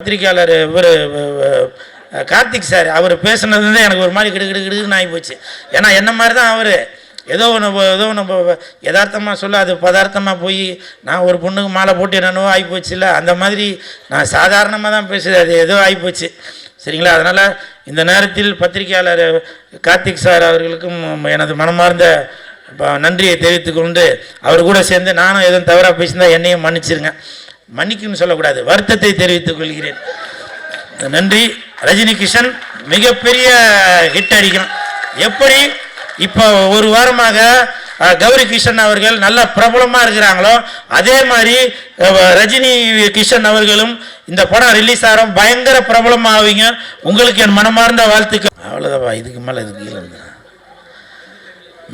பத்திரிக்கையாளர் இவர் கார்த்திக் சார் அவர் பேசுனது எனக்கு ஒரு மாதிரி கிடு கிடு கிடுன்னு ஆகி போச்சு ஏன்னா என்ன மாதிரி தான் அவர்? ஏதோ ஒன்று ஏதோ ஒன்று யதார்த்தமாக சொல்ல அது பதார்த்தமாக போய் நான் ஒரு பொண்ணுக்கு மாலை போட்டு என்னென்னவோ ஆகிப்போச்சுல்ல அந்த மாதிரி நான் சாதாரணமாக தான் பேசுகிறேன் அது ஏதோ ஆகிப்போச்சு சரிங்களா? அதனால் இந்த நேரத்தில் பத்திரிகையாளர் கார்த்திக் சார் அவர்களுக்கும் எனது மனமார்ந்த ப- நன்றியை தெரிவித்து கொண்டு அவர் கூட சேர்ந்து நானும் எதுவும் தவறாக பேசியிருந்தால் என்னையும் மன்னிச்சிருங்க. மன்னிக்குன்னு சொல்லக்கூடாது. வருத்தத்தை தெரிவித்துக் கொள்கிறேன். நன்றி. ரஜினி கிஷன் மிகப்பெரிய ஹிட் அடிக்கும் எப்படி? இப்போ ஒரு வாரமாக கௌரி கிஷன் அவர்கள் நல்ல பிரபலமாக இருக்கிறாங்களோ அதே மாதிரி ரஜினி கிஷன் அவர்களும் இந்த படம் ரிலீஸ் ஆகிறோம் பயங்கர பிரபலமாவீங்க உங்களுக்கு என் மனமார்ந்த வாழ்த்துக்கள். அவ்வளோதாப்பா இதுக்கு மேலே இதுக்கு இல்லை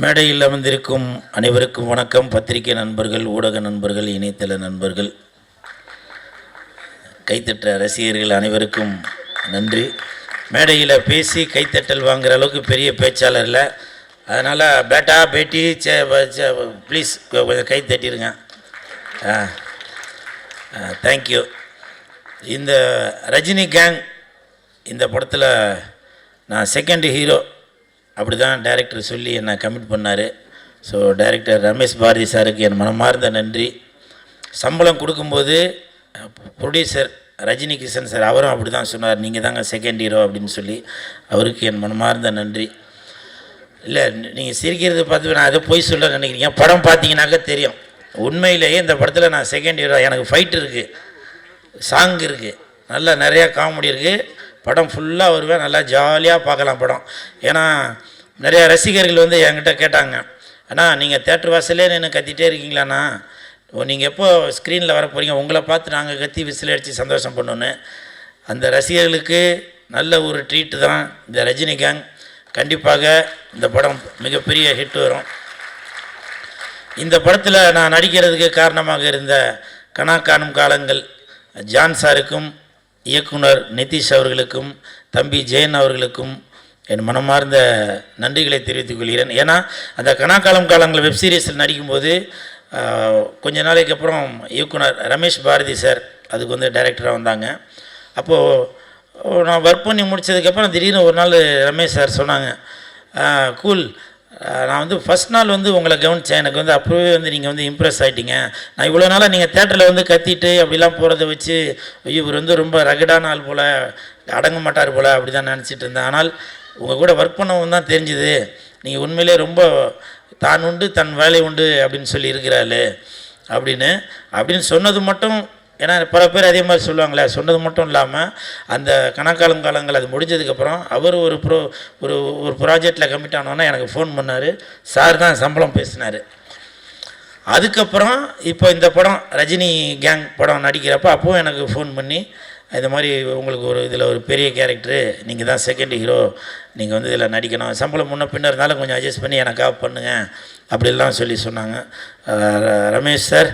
மேடையில் அமர்ந்திருக்கும் அனைவருக்கும் வணக்கம். பத்திரிகை நண்பர்கள் ஊடக நண்பர்கள் இணையதள நண்பர்கள் கைத்தட்ட ரசிகர்கள் அனைவருக்கும் நன்றி. மேடையில் பேசி கைத்தட்டல் வாங்குகிற அளவுக்கு பெரிய பேச்சாளர் இல்லை. அதனால் பேட்டா பேட்டி சே ப்ளீஸ் கொஞ்சம் கை தட்டிடுங்க ஆ தேங்க்யூ இந்த ரஜினி கேங் இந்த படத்தில் நான் செகண்ட் ஹீரோ அப்படி தான் டைரக்டர் சொல்லி என்னை கமிட் பண்ணார். ஸோ டைரக்டர் ரமேஷ் பாரதி சாருக்கு என் மனமார்ந்த நன்றி. சம்பளம் கொடுக்கும்போது ப்ரொடியூசர் ரஜினி சார் அவரும் அப்படி தான் சொன்னார். நீங்கள் தாங்க செகண்ட் ஹீரோ அப்படின்னு சொல்லி அவருக்கு என் மனமார்ந்த நன்றி. இல்லை நீங்கள் சிரிக்கிறது பார்த்து நான் அதை போய் சொல்ல நினைக்கிறீங்க. படம் பார்த்தீங்கன்னாக்க தெரியும். உண்மையிலேயே இந்த படத்தில் நான் செகண்ட் ஹீரோ எனக்கு ஃபைட் இருக்குது சாங் இருக்குது நல்லா நிறையா காமெடி இருக்குது படம் ஃபுல்லாக வருவேன். நல்லா ஜாலியாக பார்க்கலாம் படம். ஏன்னா நிறையா ரசிகர்கள் வந்து என்கிட்ட கேட்டாங்க. அண்ணா நீங்கள் தேட்டர் வாசலே நின்று கத்திட்டே இருக்கீங்களாண்ணா? நீங்கள் எப்போ ஸ்க்ரீனில் வர போகிறீங்க உங்களை பார்த்து நாங்கள் கத்தி விசில் அடித்து சந்தோஷம் பண்ணோன்னு. அந்த ரசிகர்களுக்கு நல்ல ஒரு ட்ரீட்டு தான் இந்த ரஜினிகாந்த் கண்டிப்பாக இந்த படம் மிகப்பெரிய ஹிட் வரும். இந்த படத்தில் நான் நடிக்கிறதுக்கு காரணமாக இருந்த கனா காணும் காலங்கள் ஜான் சாருக்கும் இயக்குனர் நிதிஷ் அவர்களுக்கும் தம்பி ஜெயன் அவர்களுக்கும் என் மனமார்ந்த நன்றிகளை தெரிவித்துக் கொள்கிறேன். ஏன்னா அந்த கனாக்காலம் காலங்கள் வெப்சீரிஸில் நடிக்கும்போது கொஞ்ச நாளைக்கு அப்புறம் இயக்குனர் ரமேஷ் பாரதி சார் அதுக்கு வந்து டைரக்டராக வந்தாங்க. அப்போது நான் ஒர்க் பண்ணி முடிச்சதுக்கப்புறம் திடீர்னு ஒரு நாள் ரமேஷ் சார் சொன்னாங்க கூல் நான் வந்து ஃபஸ்ட் நாள் வந்து உங்களை கவனித்தேன் எனக்கு வந்து அப்போவே வந்து நீங்கள் வந்து இம்ப்ரெஸ் ஆகிட்டீங்க நான் இவ்வளோ நாளாக நீங்கள் தேட்டரில் வந்து கத்திட்டு அப்படிலாம் போகிறத வச்சு இவர் வந்து ரொம்ப ரகடான ஆள் போல் அடங்க மாட்டார் போல் அப்படி தான் நினச்சிட்டு இருந்தேன். ஆனால் உங்கள் கூட ஒர்க் பண்ணவும் தான் தெரிஞ்சுது. நீங்கள் உண்மையிலே ரொம்ப தான் உண்டு தன் வேலை உண்டு அப்படின்னு சொல்லி இருக்கிறாளே அப்படின்னு. அப்படின்னு சொன்னது மட்டும் ஏன்னா பல பேர் அதே மாதிரி சொல்லுவாங்களே சொன்னது மட்டும் இல்லாமல் அந்த கணக்காலம் காலங்கள் அது முடிஞ்சதுக்கப்புறம் அவர் ஒரு ப்ரோ ஒரு ஒரு ப்ராஜெக்டில் கமிட் ஆனோன்னா எனக்கு ஃபோன் பண்ணார். சார் தான் சம்பளம் பேசினார். அதுக்கப்புறம் இப்போ இந்த படம் ரஜினி கேங் படம் நடிக்கிறப்போ அப்போவும் எனக்கு ஃபோன் பண்ணி இந்த மாதிரி உங்களுக்கு ஒரு இதில் ஒரு பெரிய கேரக்டரு நீங்கள் தான் செகண்ட் ஹீரோ நீங்கள் வந்து இதில் நடிக்கணும். சம்பளம் முன்ன பின்ன இருந்தாலும் கொஞ்சம் அட்ஜஸ்ட் பண்ணி எனக்காக பண்ணுங்கள் அப்படிலாம் சொல்லி சொன்னாங்க. ர- ரமேஷ் சார்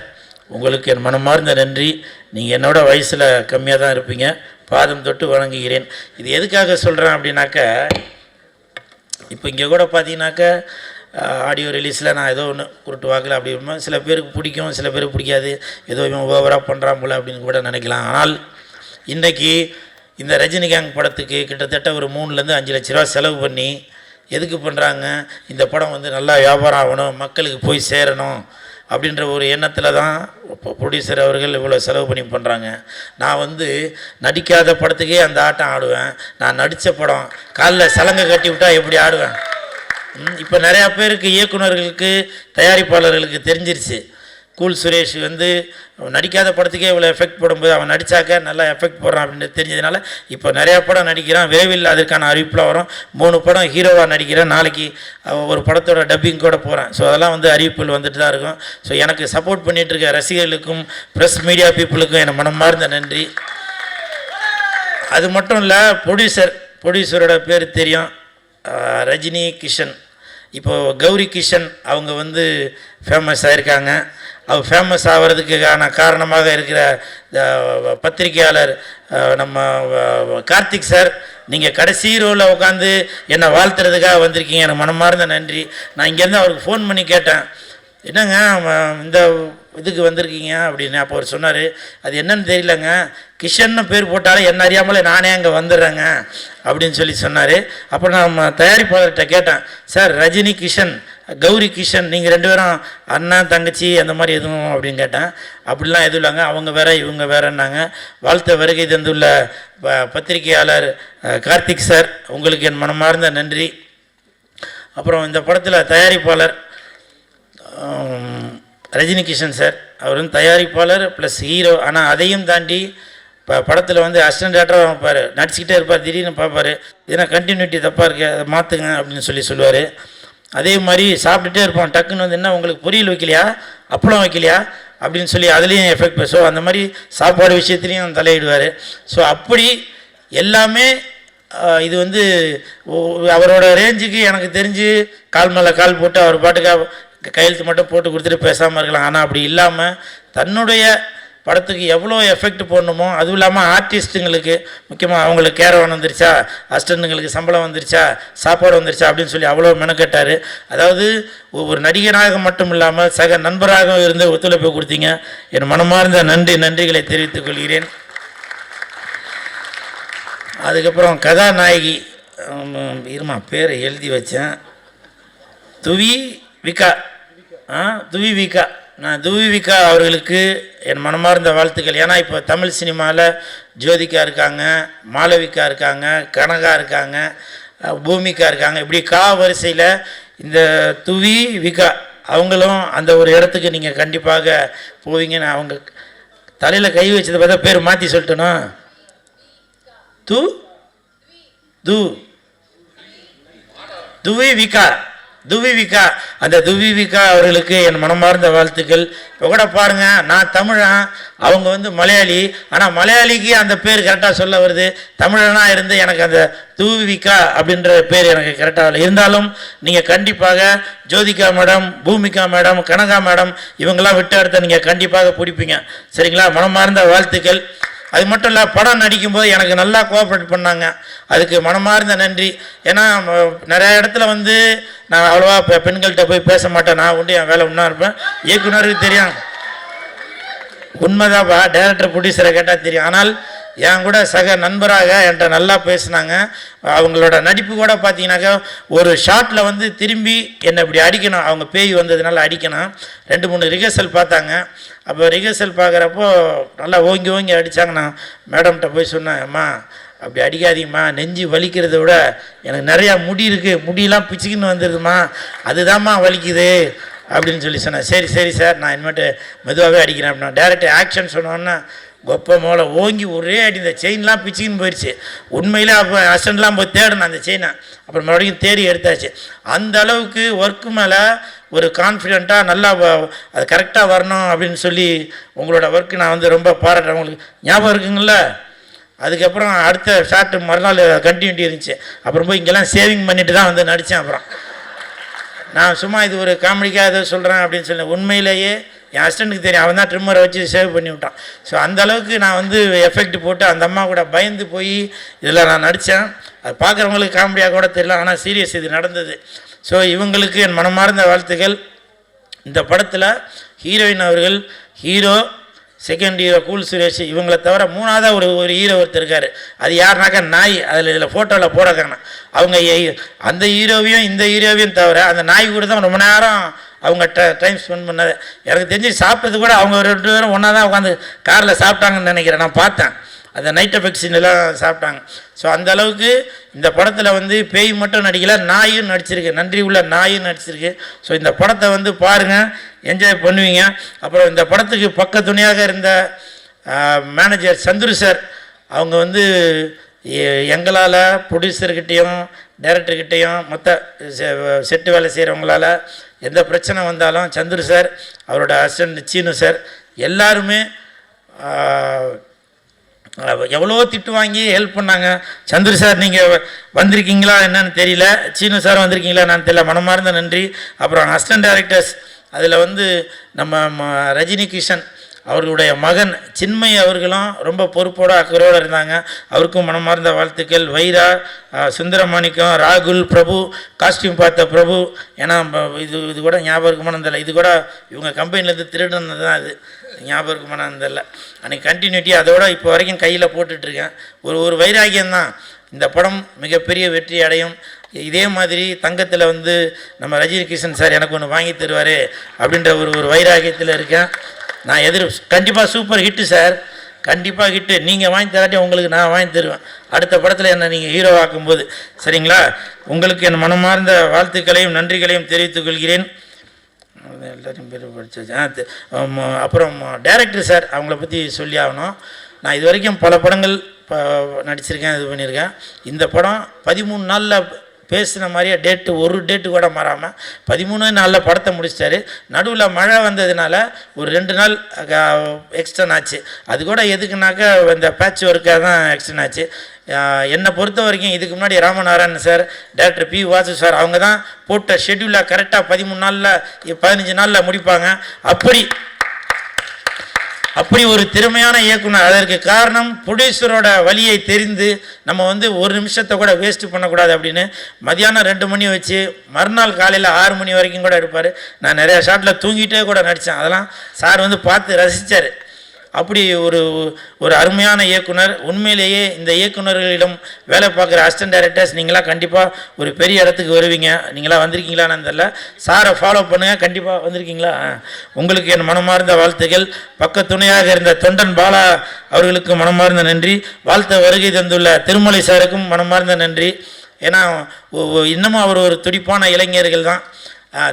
உங்களுக்கு என் மனமார்ந்த நன்றி. நீங்கள் என்னோட வயசில் கம்மியாக தான் இருப்பீங்க. பாதம் தொட்டு வணங்குகிறேன். இது எதுக்காக சொல்கிறேன் அப்படின்னாக்க இப்போ இங்கே கூட பார்த்தீங்கன்னாக்கா ஆடியோ ரிலீஸில் நான் ஏதோ ஒன்று குருட்டு வாக்கில் அப்படி சில பேருக்கு பிடிக்கும் சில பேருக்கு பிடிக்காது. ஏதோ இவன் ஓவராக பண்ணுறான் போல் அப்படின்னு கூட நினைக்கலாம். ஆனால் இன்றைக்கி இந்த ரஜினிகாந்த் படத்துக்கு கிட்டத்தட்ட ஒரு மூணுலேருந்து அஞ்சு லட்ச ரூபா செலவு பண்ணி எதுக்கு பண்ணுறாங்க இந்த படம் வந்து நல்லா வியாபாரம் ஆகணும் மக்களுக்கு போய் சேரணும் அப்படின்ற ஒரு எண்ணத்தில் தான் இப்போ ப்ரொடியூசர் அவர்கள் இவ்வளோ செலவு பண்ணி பண்ணுறாங்க நான் வந்து நடிக்காத படத்துக்கே அந்த ஆட்டம் ஆடுவேன். நான் நடித்த படம் காலில் சலங்கை கட்டி விட்டால் எப்படி ஆடுவேன்? இப்போ நிறையா பேருக்கு இயக்குனர்களுக்கு தயாரிப்பாளர்களுக்கு தெரிஞ்சிருச்சு. கூல் சுரேஷ் வந்து நடிக்காத படத்துக்கே இவ்வளோ எஃபெக்ட் போடும்போது அவன் நடித்தாக்க நல்லா எஃபெக்ட் போடுறான் அப்படின்னு தெரிஞ்சதுனால இப்போ நிறையா படம் நடிக்கிறான். விரைவில் அதற்கான அறிவிப்பில் வரும். மூணு படம் ஹீரோவாக நடிக்கிறேன். நாளைக்கு ஒரு படத்தோட டப்பிங் கூட போகிறேன் ஸோ அதெல்லாம் வந்து அறிவிப்புகள் வந்துட்டு தான் இருக்கும். ஸோ எனக்கு சப்போர்ட் பண்ணிகிட்டு இருக்க ரசிகர்களுக்கும் ப்ரெஸ் மீடியா பீப்புளுக்கும் என் மனமார்ந்த நன்றி. அது மட்டும் இல்லை ப்ரொடியூசர் ப்ரொடியூசரோட பேர் தெரியும். ரஜினி கிஷன். இப்போது கௌரி கிஷன் அவங்க வந்து ஃபேமஸ் ஆகிருக்காங்க அவர் ஃபேமஸ் ஆகிறதுக்கான காரணமாக இருக்கிற பத்திரிகையாளர் நம்ம கார்த்திக் சார் நீங்கள் கடைசி ரோவில் உட்காந்து என்னை வாழ்த்துறதுக்காக வந்திருக்கீங்க. எனக்கு மனமார்ந்த நன்றி. நான் இங்கேருந்து அவருக்கு ஃபோன் பண்ணி கேட்டேன். என்னங்க இந்த இதுக்கு வந்திருக்கீங்க அப்படின்னு. அப்போ அவர் சொன்னார் அது என்னன்னு தெரியலங்க. கிஷன்னு பேர் போட்டாலே என்ன அறியாமலே நானே அங்கே வந்துடுறேங்க. அப்படின்னு சொல்லி சொன்னார். அப்போ நான் தயாரிப்பாளர்கிட்ட கேட்டேன் சார் ரஜினி கிஷன் கௌரி கிஷன் நீங்கள் ரெண்டு பேரும் அண்ணன் தங்கச்சி அந்த மாதிரி எதுவும்? அப்படின்னு கேட்டேன். அப்படிலாம் எதுவும் இல்லைங்க. அவங்க வேற இவங்க வேறன்னாங்க. வாழ்த்த வருகை தந்துள்ள ப- பத்திரிகையாளர் கார்த்திக் சார். உங்களுக்கு என் மனமார்ந்த நன்றி. அப்புறம் இந்த படத்தில் தயாரிப்பாளர் ரஜினி கிஷன் சார் அவர் வந்து தயாரிப்பாளர் ப்ளஸ் ஹீரோ ஆனால் அதையும் தாண்டி இப்போ படத்தில் வந்து அசிஸ்டன்ட் டேரக்டராக வைப்பார் நடிச்சுக்கிட்டே இருப்பார். திடீர்னு பார்ப்பார் இதனா கண்டினியூட்டி தப்பாக இருக்கு அதை மாற்றுங்க அப்படின்னு சொல்லி சொல்லுவார். அதே மாதிரி சாப்பிட்டுட்டே இருப்பான். டக்குன்னு வந்து என்ன உங்களுக்கு பொரியல் வைக்கலையா? அப்பளம் வைக்கலையா? அப்படின்னு சொல்லி அதுலேயும் எஃபெக்ட் ஸோ அந்த மாதிரி சாப்பாடு விஷயத்துலையும் தலையிடுவார். ஸோ அப்படி எல்லாமே இது வந்து அவரோட ரேஞ்சுக்கு எனக்கு தெரிஞ்சு கால் மேலே கால் போட்டு அவர் பாட்டுக்காக கையெழுத்து மட்டும் போட்டு கொடுத்துட்டு பேசாமல் இருக்கலாம். ஆனால் அப்படி இல்லாமல் தன்னுடைய படத்துக்கு எவ்வளோ எஃபெக்ட் போடணுமோ அதுவும் இல்லாமல் ஆர்டிஸ்ட்டுங்களுக்கு முக்கியமாக அவங்களுக்கு கேரவன் வந்துருச்சா அசிஸ்டண்ட்டுங்களுக்கு சம்பளம் வந்துருச்சா சாப்பாடு வந்துருச்சா அப்படின்னு சொல்லி அவ்வளோ மெனக்கட்டார். அதாவது ஒவ்வொரு நடிகனாக மட்டும் இல்லாமல் சக நண்பராக இருந்து ஒத்துழைப்பு கொடுத்தீங்க. என் மனமார்ந்த நன்றி நன்றிகளை தெரிவித்துக் கொள்கிறேன். அதுக்கப்புறம் கதாநாயகி இருமா பேரை எழுதி வச்சேன். துவி விகா. துவிவிகா. துவி விகா நான் துவி விகா அவர்களுக்கு என் மனமார்ந்த வாழ்த்துக்கள். ஏன்னா இப்போ தமிழ் சினிமாவில் ஜோதிகா இருக்காங்க மாளவிகா இருக்காங்க கனகா இருக்காங்க பூமிக்கா பூமிகா இருக்காங்க. இப்படி கா வரிசையில் இந்த துவி விகா அவங்களும் அந்த ஒரு இடத்துக்கு நீங்கள் கண்டிப்பாக போவீங்கன்னு அவங்க தலையில் கை வச்சதை பார்த்தா பேர் மாற்றி சொல்லட்டணும் து? து. துவி விகா துவி விகா அந்த துவி விகா அவர்களுக்கு என் மனமார்ந்த வாழ்த்துக்கள். இப்போ கூட பாருங்க நான் தமிழன் அவங்க வந்து மலையாளி. ஆனால் மலையாளிக்கு அந்த பேர் கரெக்டாக சொல்ல வருது. தமிழனா இருந்து எனக்கு அந்த துவி விகா அப்படின்ற பேர் எனக்கு கரெக்டாக இல்லை இருந்தாலும் நீங்கள் கண்டிப்பாக Jyothika madam Bhoomika madam Kanaka madam இவங்கெல்லாம் விட்டு அடுத்த நீங்கள் கண்டிப்பாக பிடிப்பீங்க. சரிங்களா? மனமார்ந்த வாழ்த்துக்கள். அது மட்டும் இல்லை படம் நடிக்கும்போது எனக்கு நல்லா கோஆப்ரேட் பண்ணாங்க. அதுக்கு மனமார்ந்த நன்றி. ஏன்னா நிறையா இடத்துல வந்து நான் அவ்வளோவா இப்போ பெண்கள்கிட்ட போய் பேச மாட்டேன். நான் உண்டு என் வேலை ஒன்றா இருப்பேன். இயக்குனருக்கு தெரியும். உண்மைதான்ப்பா டேரக்டர் ப்ரொடியூசரை கேட்டால் தெரியும். ஆனால் என் கூட சக நண்பராக என்கிட்ட நல்லா பேசினாங்க. அவங்களோட நடிப்பு கூட பார்த்தீங்கன்னாக்கா ஒரு ஷாட்டில் வந்து திரும்பி என்னை இப்படி அடிக்கணும். அவங்க பேய் வந்ததுனால அடிக்கணும். ரெண்டு மூணு ரிஹர்சல் பார்த்தாங்க. அப்போ ரிஹர்சல் பார்க்குறப்போ நல்லா ஓங்கி ஓங்கி அடித்தாங்க நான் மேடம்கிட்ட போய் சொன்னேன் அம்மா அப்படி அடிக்காதீங்கம்மா. நெஞ்சு வலிக்கிறத விட எனக்கு நிறையா முடி இருக்குது முடியெல்லாம் பிச்சுக்கின்னு வந்துடுதும்மா அதுதான்மா வலிக்குது. அப்படின்னு சொல்லி சொன்னேன். சரி சரி சார் நான் இனிமேட்டு மெதுவாகவே அடிக்கிறேன். அப்படின்னா டேரக்ட் ஆக்ஷன் சொன்னோன்னா கொப்ப மேலே ஓங்கி ஒரே அடி இந்த செயின்லாம் பிச்சுக்கின்னு போயிடுச்சு உண்மையிலே அப்போ அசன்லாம் போய் தேடணும் அந்த செயினை அப்புறம் மறுபடியும் தேடி எடுத்தாச்சு. அந்த அளவுக்கு ஒர்க்கு மேலே ஒரு கான்ஃபிடெண்ட்டாக நல்லா அது கரெக்டாக வரணும் அப்படின்னு சொல்லி உங்களோட ஒர்க்கு நான் வந்து ரொம்ப பாராட்டுறேன். உங்களுக்கு ஞாபகம் இருக்குங்கள? அதுக்கப்புறம் அடுத்த ஷார்ட்டு மறுநாள் கண்டினியூட்டி இருந்துச்சு. அப்புறம் போய் இங்கெல்லாம் சேவிங் பண்ணிட்டு தான் வந்து நடித்தேன் அப்புறம். நான் சும்மா இது ஒரு காமெடிக்காக ஏதோ சொல்கிறேன் அப்படின்னு சொல்லி உண்மையிலேயே என் ஹஸ்டண்டுக்கு தெரியும். அவன் தான் ட்ரிம்மரை வச்சு சேவ் பண்ணி விட்டான். ஸோ அந்த அளவுக்கு நான் வந்து எஃபெக்ட் போட்டு அந்த அம்மா கூட பயந்து போய் இதில் நான் நடித்தேன் அது பார்க்குறவங்களுக்கு காமெடியாக கூட தெரியல ஆனால் சீரியஸ் இது நடந்தது. ஸோ இவங்களுக்கு என் மனமார்ந்த வாழ்த்துக்கள். இந்த படத்தில் ஹீரோயின் அவர்கள் hero second hero cool Suresh இவங்களை தவிர மூணாவதாக ஒரு ஒரு ஹீரோ ஒருத்தர் இருக்கார். அது யாருனாக்கா நாய். அதில் இதில் ஃபோட்டோவில் போட அவங்க அந்த ஹீரோவையும் இந்த ஹீரோவையும் தவிர அந்த நாய் கூட தான் ரொம்ப நேரம் அவங்க ட டைம் ஸ்பெண்ட் பண்ணது எனக்கு தெரிஞ்சு சாப்பிட்டது கூட அவங்க ரெண்டு பேரும் ஒன்றா தான் உட்காந்து காரில் சாப்பிட்டாங்கன்னு நினைக்கிறேன். நான் பார்த்தேன். அந்த நைட் எஃபெக்ட்ஸ் எல்லாம் சாப்பிட்டாங்க. ஸோ அந்த அளவுக்கு இந்த படத்தில் வந்து பேய் மட்டும் நடிக்கல நாயும் நடிச்சிருக்கு. நன்றி உள்ள நாயும் நடிச்சிருக்கு. ஸோ இந்த படத்தை வந்து பாருங்கள் என்ஜாய் பண்ணுவீங்க. அப்புறம் இந்த படத்துக்கு பக்க துணையாக இருந்த மேனேஜர் சந்துரு சார் அவங்க வந்து எ- எங்களால் ப்ரொடியூசர்கிட்டையும் டைரக்டர்கிட்டையும் மொத்த செ- செட்டு வேலை செய்கிறவங்களால எந்த பிரச்சனை வந்தாலும் சந்துரு சார் அவரோட ஹஸ்பண்ட் சீனு சார் எல்லாருமே எவ்வளோ திட்டு வாங்கி ஹெல்ப் பண்ணாங்க. சந்திர சார் நீங்கள் வந்திருக்கீங்களா என்னன்னு தெரியல. சீனு சார் வந்திருக்கீங்களா நான் தெரியல. மனமார்ந்த நன்றி. அப்புறம் அசிஸ்டன்ட் டைரக்டர்ஸ் அதில் வந்து நம்ம ம- ரஜினி கிஷன் அவர்களுடைய மகன் சின்மை அவர்களும் ரொம்ப பொறுப்போட அக்கறையோடு இருந்தாங்க. அவருக்கும் மனமார்ந்த வாழ்த்துக்கள். வைரா சுந்தரமாணிக்கம் ராகுல் பிரபு காஸ்டியூம் பார்த்த பிரபு. ஏன்னா இது இது கூட ஞாபகமான இருக்குமானு தெரியல இது கூட இவங்க கம்பெனிலேருந்து திருடுனது தான் அது. ஞாபகமான இருக்குமானு தெரியல அன்றைக்கி கண்டினியூட்டி அதோட இப்போ வரைக்கும் கையில் போட்டுட்ருக்கேன். ஒரு ஒரு வைராகியம்தான். இந்த படம் மிகப்பெரிய வெற்றி அடையும். இதே மாதிரி தங்கத்தில் வந்து நம்ம ரஜினி கிருஷ்ணன் சார் எனக்கு ஒன்று வாங்கி தருவார் அப்படின்ற ஒரு ஒரு வைராகியத்தில் இருக்கேன். நான் எதிர் கண்டிப்பாக சூப்பர் ஹிட்டு சார் கண்டிப்பாக ஹிட்டு நீங்கள் வாங்கி தராட்டி உங்களுக்கு நான் வாங்கி தருவேன். அடுத்த படத்தில் என்னை நீங்கள் ஹீரோ ஆக்கும்போது. சரிங்களா? உங்களுக்கு என் மனமார்ந்த வாழ்த்துக்களையும் நன்றிகளையும் தெரிவித்துக் கொள்கிறேன். எல்லாரும் பேர் படிச்சாச்சு. அப்புறம் டேரக்டர் சார் அவங்கள பற்றி சொல்லி ஆகணும். நான் இது வரைக்கும் பல படங்கள் ப நடிச்சிருக்கேன் இது பண்ணியிருக்கேன் இந்த படம் பதிமூணு நாளில் பேசின மாதிரியே டேட்டு ஒரு டேட்டு கூட மாறாமல் பதிமூணு நாளில் படத்தை முடிச்சிட்டாரு. நடுவில் மழை வந்ததுனால ஒரு ரெண்டு நாள் எக்ஸ்டன் ஆச்சு. அது கூட எதுக்குனாக்கா இந்த பேட்ச் ஒர்க்காக தான் எக்ஸ்டன் ஆச்சு. என்னை பொறுத்த வரைக்கும் இதுக்கு முன்னாடி Ramanarayanan sir director P Vasu sir அவங்க தான் போட்ட ஷெட்யூலாக கரெக்டாக பதிமூணு நாளில் பதினஞ்சு நாளில் முடிப்பாங்க. அப்படி அப்படி ஒரு திறமையான இயக்குனர். அதற்கு காரணம் ப்ரொடியூசரோட வழியை தெரிந்து நம்ம வந்து ஒரு நிமிஷத்தை கூட வேஸ்ட் பண்ணக்கூடாது அப்படின்னு மதியானம் ரெண்டு மணி வச்சு மறுநாள் காலையில் ஆறு மணி வரைக்கும் கூட எடுப்பார் நான் நிறையா ஷாட்டில் தூங்கிட்டே கூட நடித்தேன் அதெல்லாம் சார் வந்து பார்த்து ரசித்தார் அப்படி ஒரு ஒரு அருமையான இயக்குனர். உண்மையிலேயே இந்த இயக்குனர்களிடம் வேலை பார்க்குற அசிஸ்டன்ட் டைரக்டர்ஸ் நீங்களாம் கண்டிப்பாக ஒரு பெரிய இடத்துக்கு வருவீங்க. நீங்களாம் வந்திருக்கீங்களான்னு தெரில சாரை ஃபாலோ பண்ணுங்கள் கண்டிப்பாக வந்திருக்கீங்களா? உங்களுக்கு என் மனமார்ந்த வாழ்த்துகள். பக்க துணையாக இருந்த தொண்டன் பாலா அவர்களுக்கு மனமார்ந்த நன்றி. வாழ்த்த வருகை தந்துள்ள திருமலை சாருக்கும் மனமார்ந்த நன்றி. ஏன்னா இன்னமும் அவர் ஒரு துடிப்பான இளைஞர்கள் தான்.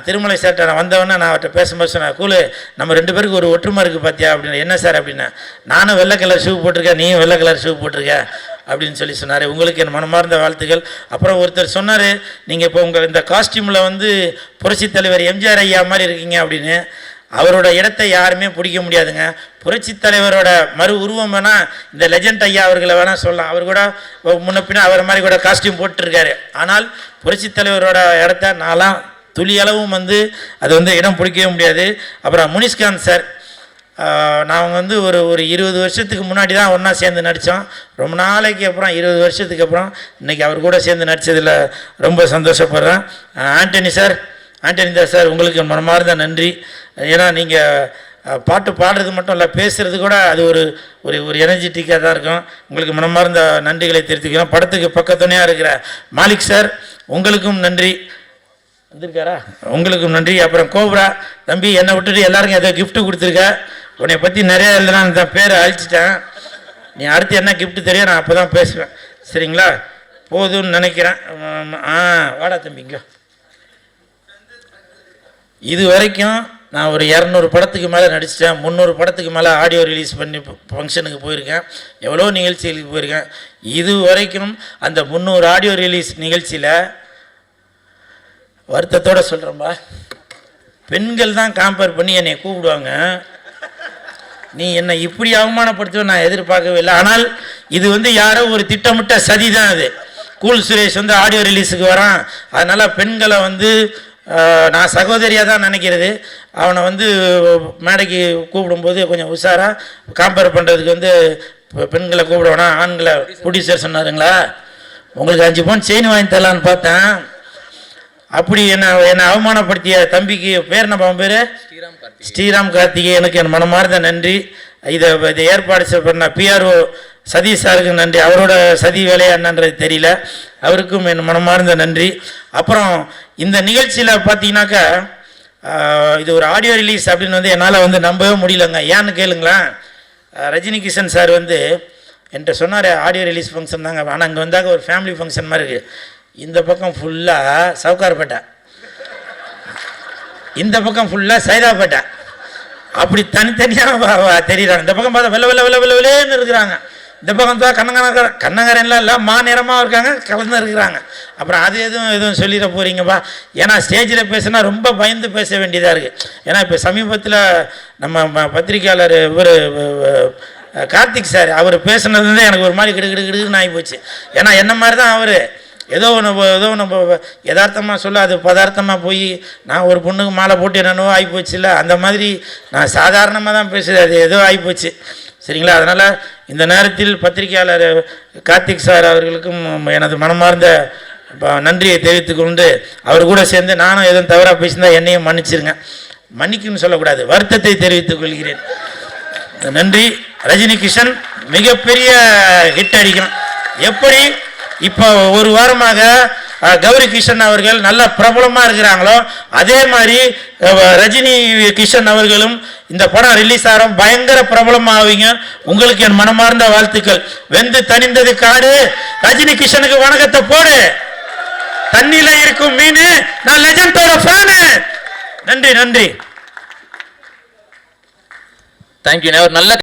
திருமலை சார்ட்ட நான் வந்தவொடனே நான் அவர்கிட்ட பேசும்போது சொன்னேன் கூலு நம்ம ரெண்டு பேருக்கு ஒரு ஒற்றுமை இருக்குது பார்த்தியா அப்படின்னு. என்ன சார் அப்படின்னா நானும் வெள்ளை கலர் ஷூ போட்டிருக்கேன் நீயும் வெள்ளை கலர் ஷூ போட்டிருக்க அப்படின்னு சொல்லி சொன்னார். உங்களுக்கு என் மனமார்ந்த வாழ்த்துக்கள். அப்புறம் ஒருத்தர் சொன்னார் நீங்கள் இப்போ உங்கள் இந்த காஸ்டியூமில் வந்து புரட்சித் தலைவர் எம்ஜிஆர் ஐயா மாதிரி இருக்கீங்க அப்படின்னு. அவரோட இடத்தை யாருமே பிடிக்க முடியாதுங்க. புரட்சித் தலைவரோட மறு உருவம் வேணால் இந்த லெஜண்ட் ஐயா அவர்களை வேணால் சொல்லலாம். அவர் கூட முன்ன பின்ன அவர் மாதிரி கூட காஸ்டியூம் போட்டிருக்காரு. ஆனால் புரட்சி தலைவரோட இடத்த நான்லாம் துளி அளவும் வந்து அது வந்து இடம் பிடிக்கவே முடியாது. அப்புறம் முனிஷ்காந்த் சார் நாங்கள் வந்து ஒரு ஒரு இருபது வருஷத்துக்கு முன்னாடி தான் ஒன்றா சேர்ந்து நடித்தோம் ரொம்ப நாளைக்கு அப்புறம் இருபது வருஷத்துக்கு அப்புறம் இன்றைக்கி அவர் கூட சேர்ந்து நடித்ததில் ரொம்ப சந்தோஷப்படுறேன். ஆண்டனி சார் ஆண்டனி தான் சார் உங்களுக்கு மனமார்ந்த நன்றி. ஏன்னா நீங்கள் பாட்டு பாடுறது மட்டும் இல்லை பேசுகிறது கூட அது ஒரு ஒரு ஒரு எனர்ஜெட்டிக்காக தான் இருக்கும். உங்களுக்கு மனமார்ந்த நன்றிகளை தெரிவித்துக்கிறோம். படத்துக்கு பக்கத்துணையாக இருக்கிற மாலிக் சார் உங்களுக்கும் நன்றி. வந்திருக்காரா? உங்களுக்கும் நன்றி. அப்புறம் கோப்ரா தம்பி என்னை விட்டுட்டு எல்லாருக்கும் ஏதோ கிஃப்ட்டு கொடுத்துருக்க. உன்னை பற்றி நிறையா எழுதுனா அந்த பேரை அழிச்சிட்டேன். நீ அடுத்து என்ன கிஃப்ட்டு தெரியும் நான் அப்போ தான் பேசுவேன். சரிங்களா? போதும்னு நினைக்கிறேன். ஆ வாடா தம்பிங்க இது வரைக்கும் நான் ஒரு இரநூறு படத்துக்கு மேலே நடிச்சிட்டேன். முந்நூறு படத்துக்கு மேலே ஆடியோ ரிலீஸ் பண்ணி ஃபங்க்ஷனுக்கு போயிருக்கேன். எவ்வளோ நிகழ்ச்சிகளுக்கு போயிருக்கேன். இது வரைக்கும் அந்த முந்நூறு ஆடியோ ரிலீஸ் நிகழ்ச்சியில் வருத்தத்தோட சொல்கிறேன்பா பெண்கள் தான் காம்பேர் பண்ணி என்னை கூப்பிடுவாங்க. நீ என்னை இப்படி அவமானப்படுத்துவ நான் எதிர்பார்க்கவே இல்லை. ஆனால் இது வந்து யாரோ ஒரு திட்டமிட்ட சதி தான் அது. கூல் சுரேஷ் வந்து ஆடியோ ரிலீஸுக்கு வரான். அதனால் பெண்களை வந்து நான் சகோதரியாக தான் நினைக்கிறது. அவனை வந்து மேடைக்கு கூப்பிடும்போது கொஞ்சம் உஷாராக காம்பேர் பண்ணுறதுக்கு வந்து பெண்களை கூப்பிடுவானா? ஆண்களை ப்ரொடியூசர் சொன்னாருங்களா? உங்களுக்கு அஞ்சு பவுன் செயின் வாங்கி தரலான்னு பார்த்தேன். அப்படி என்ன என்னை அவமானப்படுத்திய தம்பிக்கு பேர் என்ன பேர்? ஸ்ரீராம் கார்த்திகேயனுக்கு என் மனமார்ந்த நன்றி. இதை இதை ஏற்பாடு பண்ண பிஆர்ஓ சதீஷ் சாருக்கு நன்றி. அவரோட சதி வேலையா என்னன்றது தெரியல. அவருக்கும் என் மனமார்ந்த நன்றி. அப்புறம் இந்த நிகழ்ச்சியில் பார்த்தீங்கன்னாக்கா இது ஒரு ஆடியோ ரிலீஸ் அப்படின்னு வந்து என்னால் வந்து நம்பவே முடியலங்க. ஏன்னு கேளுங்களேன் ஆஹ், ரஜினி கிஷன் சார் வந்து என்கிட்ட சொன்னார் ஆடியோ ரிலீஸ் ஃபங்க்ஷன் தாங்க. ஆனால் அங்கே வந்தாக்க ஒரு ஃபேமிலி ஃபங்க்ஷன் மாதிரி இருக்குது இந்த பக்கம் ஃபுல்லாக சவுக்கார்பேட்டை இந்த பக்கம் ஃபுல்லாக சைதாப்பேட்டை. அப்படி தனித்தனியாக தெரியுறாங்க. இந்த பக்கம் பார்த்தா வெள்ள வெள்ள வெள்ள வெள்ள வெள்ளேன்னு இருக்கிறாங்க. இந்த பக்கம் தான் கண்ணங்கர கண்ணங்கரன்லாம் இல்லை மா நிறமாக இருக்காங்க கலந்து இருக்கிறாங்க. அப்புறம் அது எதுவும் எதுவும் சொல்லிட போகிறீங்கப்பா ஏன்னா ஸ்டேஜில் பேசினா ரொம்ப பயந்து பேச வேண்டியதாக இருக்குது ஏன்னா இப்போ சமீபத்தில் நம்ம ம- பத்திரிக்கையாளர் இவர் கார்த்திக் சார் அவர் பேசுனது வந்து எனக்கு ஒரு மாதிரி கிடு ஆகி போச்சு. ஏன்னா என்ன மாதிரி தான் அவர் ஏதோ நம்ம ஏதோ நம்ம யதார்த்தமாக சொல்ல அது பதார்த்தமாக போய் நான் ஒரு பொண்ணுக்கு மாலை போட்டு என்னென்னவோ ஆகிப்போச்சுல அந்த மாதிரி நான் சாதாரணமாக தான் பேசுகிறேன் அது ஏதோ ஆகிப்போச்சு சரிங்களா? அதனால் இந்த நேரத்தில் பத்திரிகையாளர் கார்த்திக் சார் அவர்களுக்கும் எனது மனமார்ந்த ப- நன்றியை தெரிவித்துக் கொண்டு அவர் கூட சேர்ந்து நானும் எதுவும் தவறாக பேசியிருந்தா என்னையும் மன்னிச்சிருங்க. மன்னிக்குன்னு சொல்லக்கூடாது. வருத்தத்தை தெரிவித்துக் கொள்கிறேன். நன்றி. ரஜினி கிஷன் மிகப்பெரிய ஹிட் அடிக்கணும். எப்படி? இப்போ ஒரு வாரமாக கௌரி கிஷன் அவர்கள் நல்ல பிரபலமாக இருக்கிறாங்களோ அதே மாதிரி ரஜினி கிஷன் அவர்களும் இந்த படம் ரிலீஸ் ஆகிறோம் பயங்கர பிரபலமாவீங்க உங்களுக்கு என் மனமார்ந்த வாழ்த்துக்கள். வெந்து தணிந்தது காடு. ரஜினி கிஷனுக்கு வணக்கத்தை போடு. தண்ணியில இருக்கும் மீன். நான் லெஜண்டோட ஃபேனு நன்றி நன்றி. தேங்க்யூ ஒரு நல்ல